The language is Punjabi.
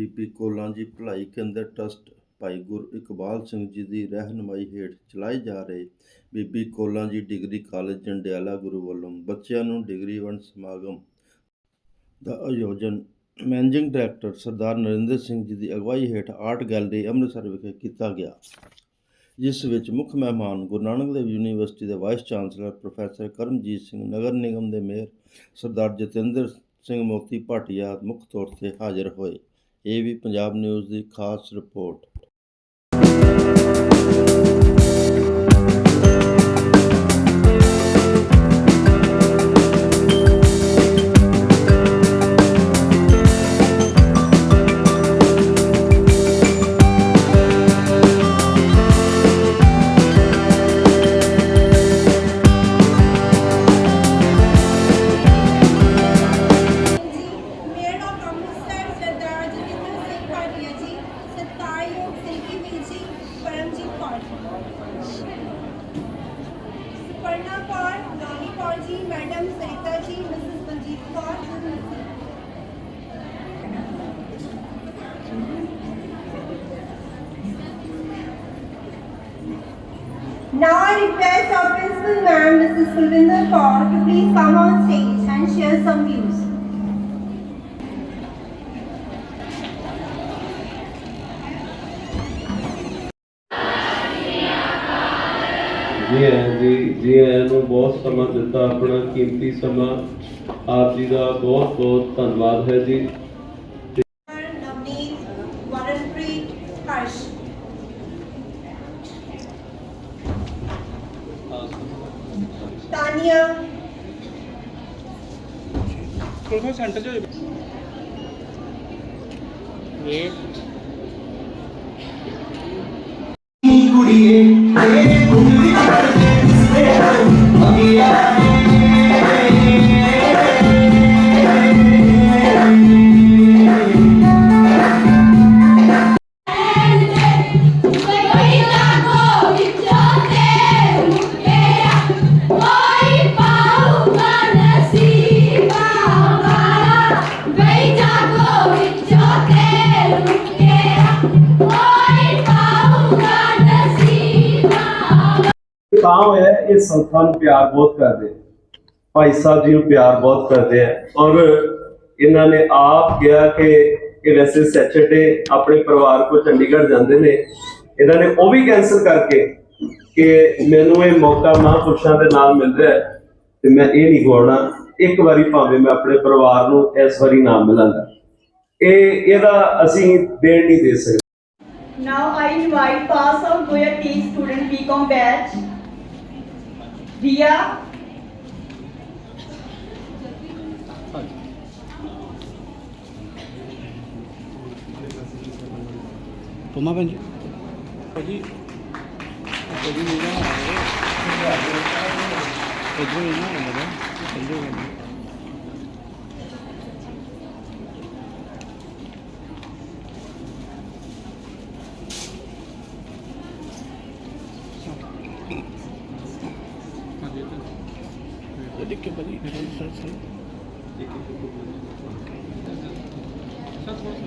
ਬੀਬੀ ਕੋਲਾਂ ਜੀ ਭਲਾਈ ਕੇਂਦਰ ਟਰੱਸਟ ਭਾਈ ਗੁਰ ਇਕਬਾਲ ਸਿੰਘ ਜੀ ਦੀ ਰਹਿਨੁਮਾਈ ਹੇਠ ਚਲਾਏ ਜਾ ਰਹੇ ਬੀਬੀ ਕੋਲਾਂ ਜੀ ਡਿਗਰੀ ਕਾਲਜ ਜੰਡਿਆਲਾ ਗੁਰੂ ਵੱਲੋਂ ਬੱਚਿਆਂ ਨੂੰ ਡਿਗਰੀ ਵੰਡ ਸਮਾਗਮ ਦਾ ਆਯੋਜਨ ਮੈਨੇਜਿੰਗ ਡਾਇਰੈਕਟਰ ਸਰਦਾਰ ਨਰਿੰਦਰ ਸਿੰਘ ਜੀ ਦੀ ਅਗਵਾਈ ਹੇਠ ਆਰਟ ਗੈਲਰੀ ਅੰਮ੍ਰਿਤਸਰ ਵਿਖੇ ਕੀਤਾ ਗਿਆ, ਜਿਸ ਵਿੱਚ ਮੁੱਖ ਮਹਿਮਾਨ ਗੁਰੂ ਨਾਨਕ ਦੇਵ ਯੂਨੀਵਰਸਿਟੀ ਦੇ vice chancellor professor Karamjit Singh, ਨਗਰ ਨਿਗਮ ਦੇ ਮੇਅਰ ਸਰਦਾਰ ਜਤਿੰਦਰ ਸਿੰਘ ਮੋਤੀ ਭਾਟੀਆ ਮੁੱਖ ਤੌਰ ਤੇ ਹਾਜ਼ਰ ਹੋਏ। ਇਹ ਵੀ ਪੰਜਾਬ ਨਿਊਜ਼ ਦੀ ਖਾਸ report. Now I request our principal ma'am Mrs. Kulvinder Kaur to please come on stage and share some views. ਜੀ ਆਇਆਂ ਜੀ ਜੀ ਆਇਆਂ ਨੂੰ ਬਹੁਤ ਸਮਾਂ ਦਿੱਤਾ ਆਪਣਾ ਕੀਮਤੀ ਸਮਾਂ ਆਪ ਜੀ ਦਾ ਬਹੁਤ ਬਹੁਤ ਧੰਨਵਾਦ ਹੈ ਜੀ. Tanya, ਕੋਲ ਸੈਂਟਰ ਚ ਵੇਟ कुड़िए ਤਾਂ ਹੋਇਆ ਇਹ ਸੰਸਥਾ ਨੂੰ ਪਿਆਰ ਬਹੁਤ ਕਰਦੇ ਭਾਈ ਸਾਹਿਬ ਜੀ ਨੂੰ ਪਿਆਰ ਬਹੁਤ ਕਰਦੇ ਆ ਔਰ ਇਹਨਾਂ ਨੇ ਆਪ ਕਿਹਾ ਕਿ ਇਹ ਵੈਸੇ ਸੈਚਰਡੇ ਆਪਣੇ ਪਰਿਵਾਰ ਕੋ ਚੰਡੀਗੜ੍ਹ ਜਾਂਦੇ ਨੇ। ਇਹਨਾਂ ਨੇ ਉਹ ਵੀ ਕੈਨਸਲ ਕਰਕੇ ਕਿ ਮੈਨੂੰ ਇਹ ਮੌਕਾ ਮਹਾਂਪੁਰਸ਼ਾਂ ਦੇ ਨਾਲ ਮਿਲ ਰਿਹਾ ਤੇ ਮੈਂ ਇਹ ਨਹੀਂ ਗਵਾਉਣਾ ਇੱਕ ਵਾਰੀ ਭਾਵੇਂ ਮੈਂ ਆਪਣੇ ਪਰਿਵਾਰ ਨੂੰ ਇਸ ਵਾਰੀ ਨਾ ਮਿਲਾਂਗਾ। ਇਹ, ਇਹਦਾ ਅਸੀਂ ਦੇਣ ਨਹੀਂ ਦੇ ਸਕਦੇ। Now I invite pass out Goya T student BCom batch. रिया पुमा बन जी ਦੇਖਿਓ ਭਾਜੀ। ਸਰ ਸਰ ਦੇਖਿਓ ਸਰ ਥੋੜਾ